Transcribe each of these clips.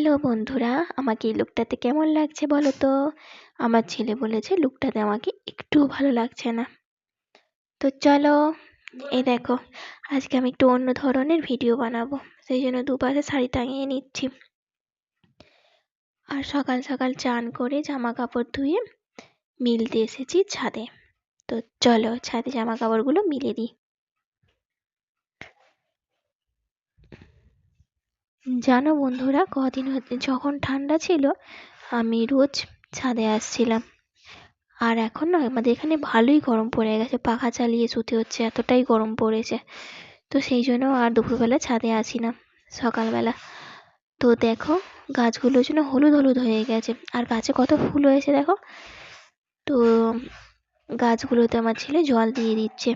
Hello বন্ধুরা, আমাকে এই লুকটাতে কেমন লাগছে বলো তো? আমার ছেলে বলেছে লুকটাতে আমাকে একটুও ভালো লাগছে না। তো চলো এই দেখো, আজকে আমি একটু অন্য ধরনের ভিডিও বানাবো। সেই জন্য দুপাশে শাড়ি টাঙিয়ে নিচ্ছি। আর সকাল সকাল চান করে জামা কাপড় ধুয়ে মিলতে এসেছি ছাদে। তো চলো ছাদে জামা কাপড়গুলো মিলে দিই। জানো বন্ধুরা, কদিন যখন ঠান্ডা ছিল, আমি রোজ ছাদে আসছিলাম। আর এখন না আমাদের এখানে ভালোই গরম পড়ে গেছে, পাখা চালিয়ে শুতে হচ্ছে, এতটাই গরম পড়েছে। তো সেই জন্য আর দুপুরবেলা ছাদে আসি না, সকালবেলা। তো দেখো গাছগুলোর জন্য হলুদ হলুদ হয়ে গেছে। আর গাছে কত ফুল হয়েছে দেখো। তো গাছগুলোতে আমার ছেলে জল দিয়ে দিচ্ছে।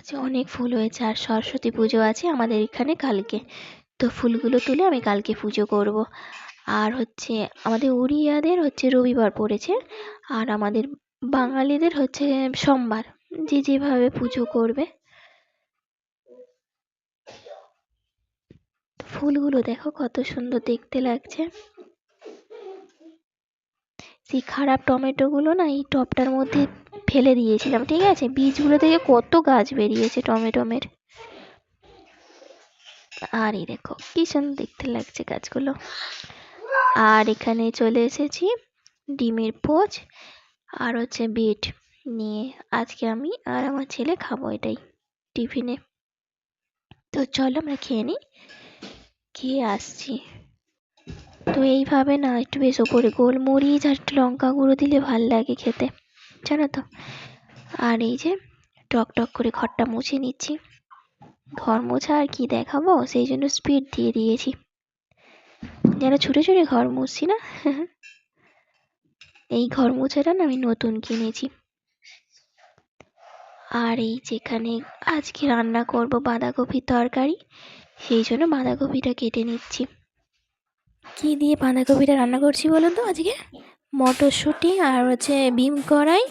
গাছে অনেক ফুল হয়েছে আর সরস্বতী পুজো আছে আমাদের এখানে কালকে। তো ফুলগুলো তুলে আমি কালকে পুজো করব। আর হচ্ছে আমাদের উড়িয়াদের হচ্ছে রবিবার পড়েছে আর আমাদের বাঙালিদের হচ্ছে সোমবার। যে যেভাবে পুজো করবে। ফুলগুলো দেখো কত সুন্দর দেখতে লাগছে। সেই খারাপ টমেটোগুলো না এই টবটার মধ্যে ফেলে দিয়েছিলাম, ঠিক আছে? বীজগুলো থেকে কত গাছ বেরিয়েছে টমেটোমের? আর এই দেখো, কি সুন্দর দেখতে লাগছে গাছগুলো। আর এখানে চলে এসেছি ডিমের পোচ আর হচ্ছে বিট নিয়ে। আজকে আমি আর আমার ছেলে খাব এটাই টিফিনে। তো চলো আমরা খেয়ে নিই। খেয়ে আসছি। তো এইভাবে না, একটু বেশ ওপরে গোলমরিচ আর একটু লঙ্কা গুঁড়ো দিলে ভালো লাগে খেতে। জানো তো? আর এই যে টক টক করে ঘরটা মুছে নিচ্ছি। ঘর মোছা আর কি দেখাবো? সেই জন্য স্পিড দিয়ে দিয়েছি। যেন ছুটে ছুটে ঘর মুছছি না? এই ঘর মোছাটা না আমি নতুন কিনেছি। আর এই যেখানে আজকে রান্না করব বাঁধাকপির তরকারি, সেই জন্য বাঁধাকপিটা কেটে নিচ্ছি। কি দিয়ে বাঁধাকপিটা রান্না করছি বলো তো আজকে? মটরশুঁটি আর হচ্ছে বিম কড়াই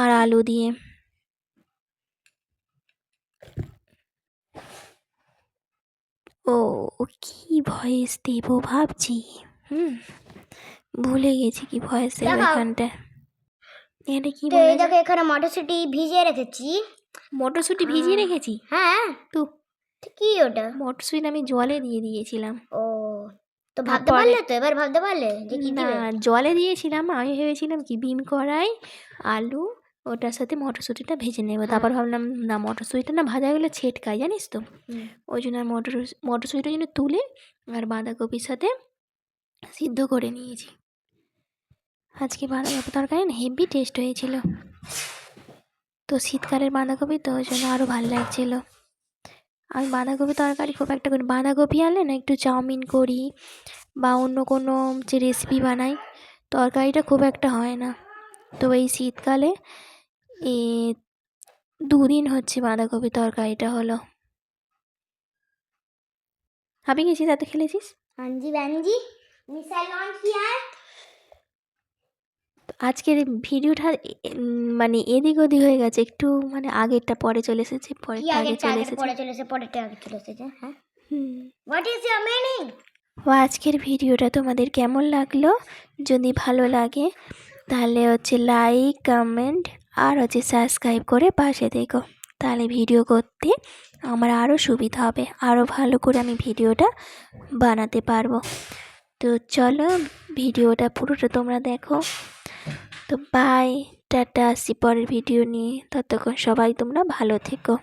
আর আলু দিয়ে। ও কি ভয়েস দেব ভাবছি। হুম ভুলে গেছি কি ভয়েস দেবো। এখানটা। এটা কি বলে দেখো এখানে মটরশুঁটি ভিজিয়ে রেখেছি। মটরশুঁটি ভিজিয়ে রেখেছি? হ্যাঁ। তো তো কি ওটা? মটরশুঁটি আমি জলে দিয়ে দিয়েছিলাম। ও তো ভাবতে পারলে তো এবার ভাবতে পারলে যে কি না জলে দিয়েছিলাম আমি ভেবেছিলাম কি বিম কড়াই আলু ওটার সাথে মটরশুঁটিটা ভেজে নেব। হ্যাঁ। তারপর ভাবলাম না মটরশুঁটিটা না ভাজা গেলে ছেটকায় জানিস তো? ওই জন্য আর মটর মটরশুঁটিটা যেন তুলে আর বাঁধাকপির সাথে সিদ্ধ করে নিয়েছি। আজকে বাঁধাকপি তরকারি হেভি টেস্ট হয়েছিল। তো শীতকালের বাঁধাকপি তো ওই জন্য আরও ভালো লাগছিল। আমি বাঁধাকপি তরকারি খুব একটা করি বাঁধাকপি আনলে না একটু চাউমিন করি বা অন্য কোনো যে রেসিপি বানাই তরকারিটা খুব একটা হয় না তো এই শীতকালে এ দুদিন হচ্ছে বাঁধাকপি তরকারিটা হলো হাবি গেছিস রাতে খেলেছিস हाँ जी बहन जी मिसाइल लॉन्च किया है আজকের ভিডিওটা মানে এদিক ওদিক হয়ে গেছে। একটু মানে আগেরটা পরে চলে এসেছে পরে আগে চলে এসেছে। পরে চলে এসে পরেরটা আগে চলে এসেছে হ্যাঁ? হোয়াট ইজ ইয়োর মিনিং ও আজকের ভিডিওটা তোমাদের কেমন লাগল? যদি ভালো লাগে তাহলে হচ্ছে লাইক কমেন্ট আর হচ্ছে সাবস্ক্রাইব করে পাশে দেখো তাহলে ভিডিও করতে আমার আরও সুবিধা হবে আরও ভালো করে আমি ভিডিওটা বানাতে পারব। তো চলো ভিডিওটা পুরোটা তোমরা দেখো। তো বাই টাটা সিপরের পরের ভিডিও নিয়ে। ততক্ষণ সবাই তোমরা ভালো থেকো।